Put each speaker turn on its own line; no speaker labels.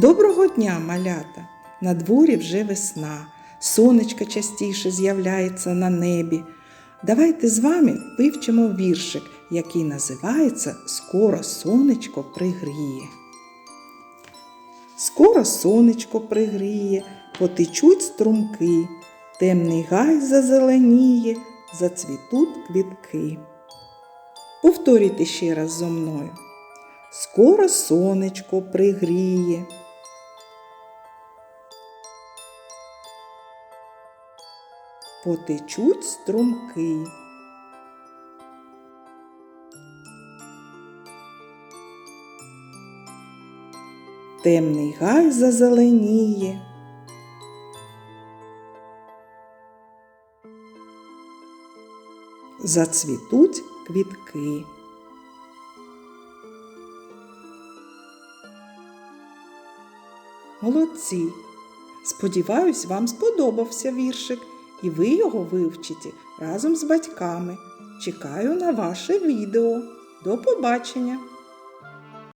Доброго дня, малята! На дворі вже весна, сонечко частіше з'являється на небі. Давайте з вами вивчимо віршик, який називається Скоро сонечко пригріє. Скоро сонечко пригріє, потечуть струмки, темний гай зазеленіє, зацвітуть квітки. Повторюйте ще раз зо мною. Скоро сонечко пригріє. Потечуть струмки. Темний гай зазеленіє. Зацвітуть квітки. Молодці! Сподіваюсь, вам сподобався віршик, і ви його вивчите разом з батьками. Чекаю на ваше відео. До побачення!